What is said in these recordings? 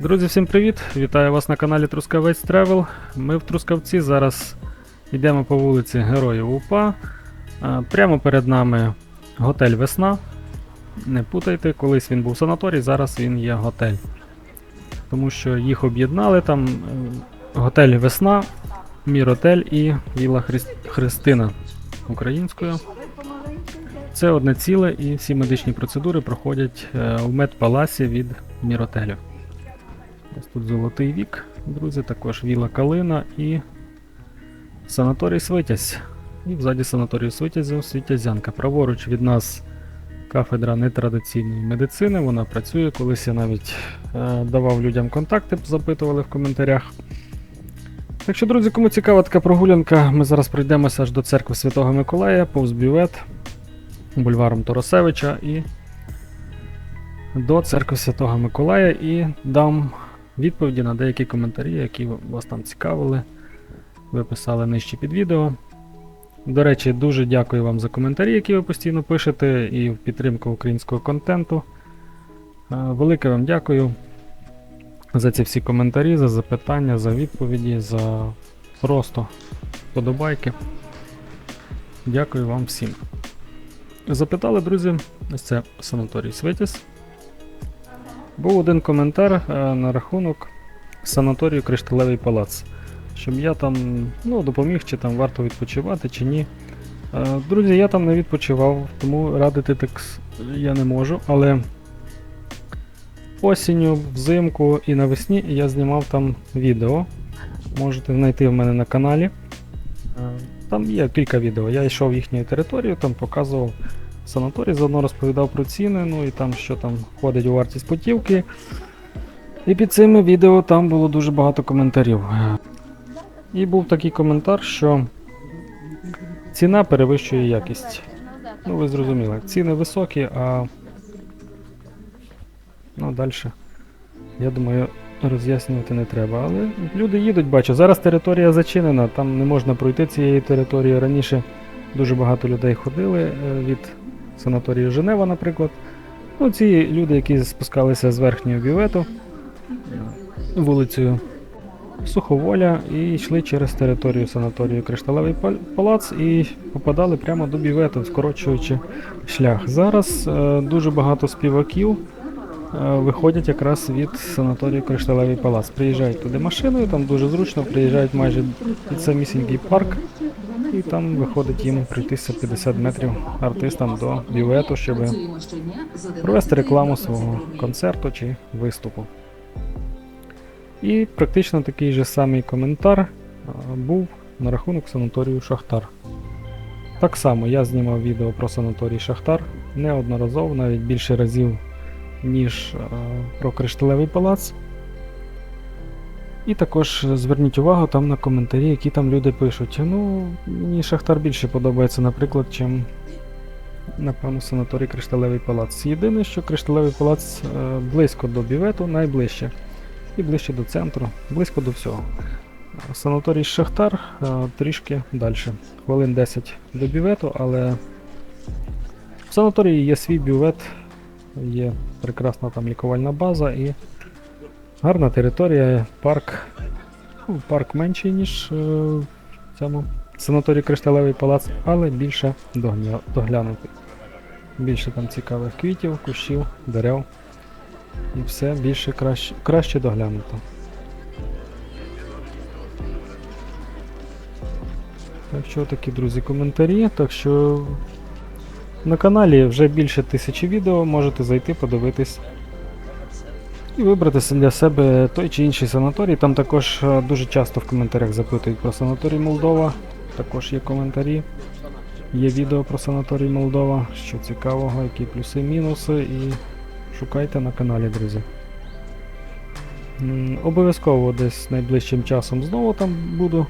Друзі, всім привіт! Вітаю вас на каналі Трускавець Тревел. Ми в Трускавці зараз йдемо по вулиці Героїв УПА. Прямо перед нами готель Весна. Не путайте, колись він був санаторій, зараз він є готель. Тому що їх об'єднали там е, готель Весна, Міротель і Віла Христина українською. Це одне ціле і всі медичні процедури проходять е, в медпаласі від Міротелю. Ось тут золотий вік, друзі, також Віла Калина і санаторій Свитязь. І взаді санаторію Свитязю Світязянка. Праворуч від нас кафедра нетрадиційної медицини. Вона працює. Колись я навіть е, давав людям контакти, запитували в коментарях. Так що, друзі, кому цікава така прогулянка, ми зараз пройдемося аж до церкви Святого Миколая, повз бювет, бульваром Торосевича і до церкви Святого Миколая і дам відповіді на деякі коментарі, які вас там цікавили. Ви писали нижче під відео. До речі, дуже дякую вам за коментарі, які ви постійно пишете, і в підтримку українського контенту. Е, Велике вам дякую за ці всі коментарі, за запитання, за відповіді, за просто подобайки. Дякую вам всім. Запитали, друзі, ось це санаторій Свитіс. Був один коментар е, на рахунок санаторію Кришталевий палац. Щоб я там ну, допоміг, чи там варто відпочивати, чи ні. Е, друзі, я там не відпочивав, тому радити так я не можу, але осінню, взимку і навесні я знімав там відео. Можете знайти в мене на каналі. Е, Там є кілька відео. Я йшов в їхню територію, там показував санаторій, заодно розповідав про ціни, ну і там, що там входить у вартість путівки. І під цими відео там було дуже багато коментарів. І був такий коментар, що ціна перевищує якість. Ну, ви зрозуміли, ціни високі, а ну, далі, я думаю, роз'яснювати не треба. Але люди їдуть, бачу. Зараз територія зачинена, там не можна пройти цією територією. Раніше дуже багато людей ходили е, від санаторію Женева, наприклад. Ну, ці люди, які спускалися з верхнього бювету вулицею Суховоля і йшли через територію санаторію Кришталевий палац і попадали прямо до бювету, скорочуючи шлях. Зараз е, дуже багато співаків е, виходять якраз від санаторію Кришталевий палац. Приїжджають туди машиною, там дуже зручно, приїжджають майже під самісінький парк, і там виходить їм пройтися 50 метрів артистам до бювету, щоб провести рекламу свого концерту чи виступу. І практично такий же самий коментар був на рахунок санаторію Шахтар. Так само я знімав відео про санаторій Шахтар неодноразово, навіть більше разів, ніж про Кришталевий палац. І також зверніть увагу там на коментарі, які там люди пишуть. Ну, мені Шахтар більше подобається, наприклад, чим, напевно, санаторій Кришталевий палац. Єдине, що Кришталевий палац е, близько до бювету, найближче і ближче до центру, близько до всього. Санаторій Шахтар е, трішки далі. Хвилин 10 до бювету, але в санаторії є свій бювет, є прекрасна там лікувальна база і гарна територія, парк. Ну, парк менший, ніж е, цьому санаторії Кришталевий палац, але більше доглянутий. Більше там цікавих квітів, кущів, дерев. І все більше краще, краще доглянуто. Так що такі, друзі, коментарі. Так що на каналі вже більше тисячі відео, можете зайти, подивитись. І вибрати для себе той чи інший санаторій. Там також е, дуже часто в коментарях запитують про санаторій Молдова. Також є коментарі. Є відео про санаторій Молдова, що цікавого, які плюси, мінуси, і шукайте на каналі, друзі. Обов'язково десь найближчим часом знову там буду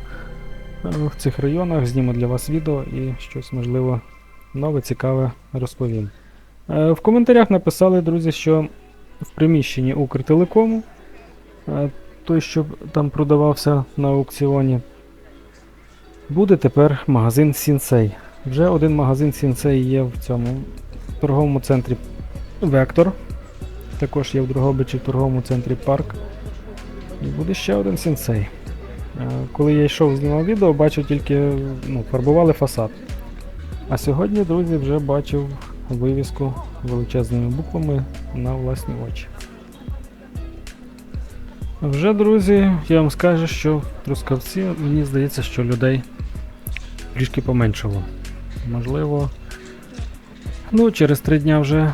е, в цих районах, зніму для вас відео і щось можливо нове, цікаве розповім. Е, В коментарях написали, друзі, що в приміщенні Укртелекому, е, той, що там продавався на аукціоні, буде тепер магазин Сінсей. Вже один магазин Сінсей є в цьому торговому центрі Вектор. Також є в Дрогобичі в торговому центрі Парк. І буде ще один сенсей. Е, Коли я йшов знімав відео, бачив тільки ну, фарбували фасад. А сьогодні, друзі, вже бачив вивіску величезними буквами на власні очі. Вже, друзі, я вам скажу, що в Трускавці мені здається, що людей трішки поменшало. Можливо, ну, через три дня вже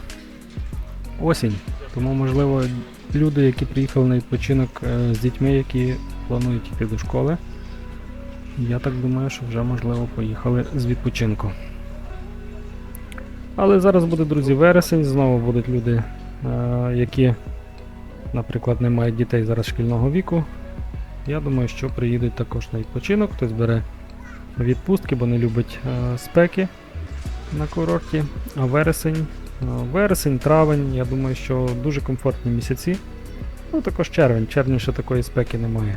осінь. Тому, можливо, люди, які приїхали на відпочинок е, з дітьми, які планують йти до школи, я так думаю, що вже можливо поїхали з відпочинку. Але зараз буде, друзі, вересень, знову будуть люди, е, які, наприклад, не мають дітей зараз шкільного віку. Я думаю, що приїдуть також на відпочинок, хтось бере відпустки, бо не любить е, спеки на курорті. А вересень, е, вересень, травень, я думаю, що дуже комфортні місяці. Ну, також червень, червні ще такої спеки немає.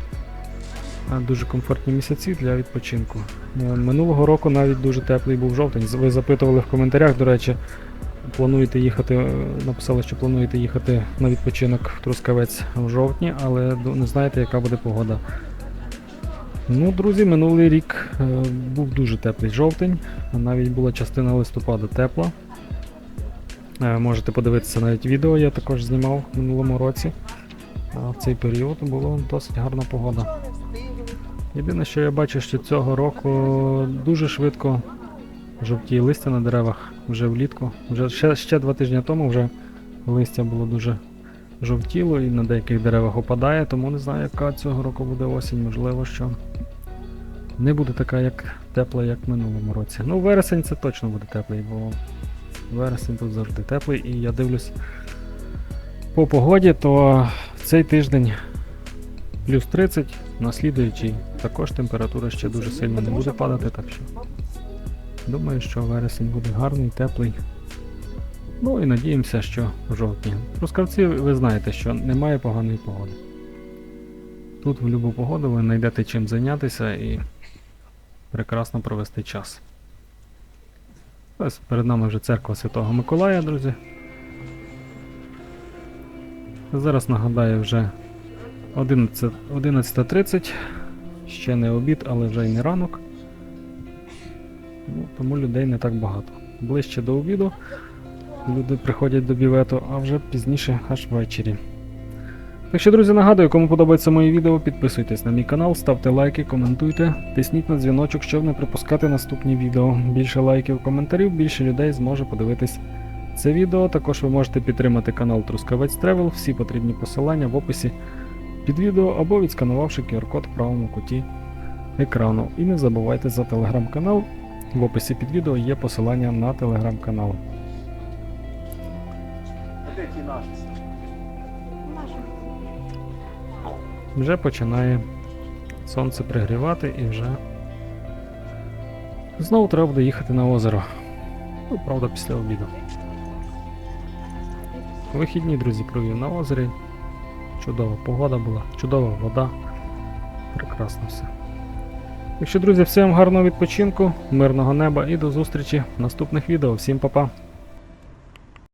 Дуже комфортні місяці для відпочинку. Е, Минулого року навіть дуже теплий був жовтень. Ви запитували в коментарях, до речі, плануєте їхати, е, написали, що плануєте їхати на відпочинок в Трускавець в жовтні, але не знаєте, яка буде погода. Ну, друзі, минулий рік е, був дуже теплий жовтень, навіть була частина листопада тепла. Можете подивитися навіть відео, я також знімав в минулому році. В цей період була досить гарна погода. Єдине, що я бачу, що цього року дуже швидко жовтіє листя на деревах вже влітку. Вже ще, ще два тижні тому вже листя було дуже жовтіло і на деяких деревах опадає, тому не знаю, яка цього року буде осінь. Можливо, що не буде така, як тепла, як в минулому році. Ну, вересень це точно буде теплий, бо вересень тут завжди теплий, і я дивлюсь по погоді, то цей тиждень плюс 30, наслідуючий також температура ще дуже сильно не буде падати, так що думаю, що вересень буде гарний, теплий. Ну і надіємося, що в жовтні. Трускавці, ви знаєте, що немає поганої погоди. Тут в будь-яку погоду ви знайдете чим зайнятися і прекрасно провести час. Ось перед нами вже церква Святого Миколая, друзі. Зараз нагадаю вже 11 11.30. Ще не обід, але вже й не ранок. Ну, тому людей не так багато. Ближче до обіду люди приходять до бівету, а вже пізніше аж ввечері. Так що, друзі, нагадую, кому подобається моє відео, підписуйтесь на мій канал, ставте лайки, коментуйте, тисніть на дзвіночок, щоб не пропускати наступні відео. Більше лайків, коментарів, більше людей зможе подивитись це відео. Також ви можете підтримати канал Трускавець Тревел, всі потрібні посилання в описі під відео або відсканувавши QR-код в правому куті екрану. І не забувайте за телеграм-канал. В описі під відео є посилання на телеграм-канал. Вже починає сонце пригрівати і вже знову треба буде їхати на озеро. Ну, правда, після обіду. Вихідні, друзі, провів на озері. Чудова погода була, чудова вода. Прекрасно все. Якщо, друзі, всім гарного відпочинку, мирного неба і до зустрічі в наступних відео. Всім па-па!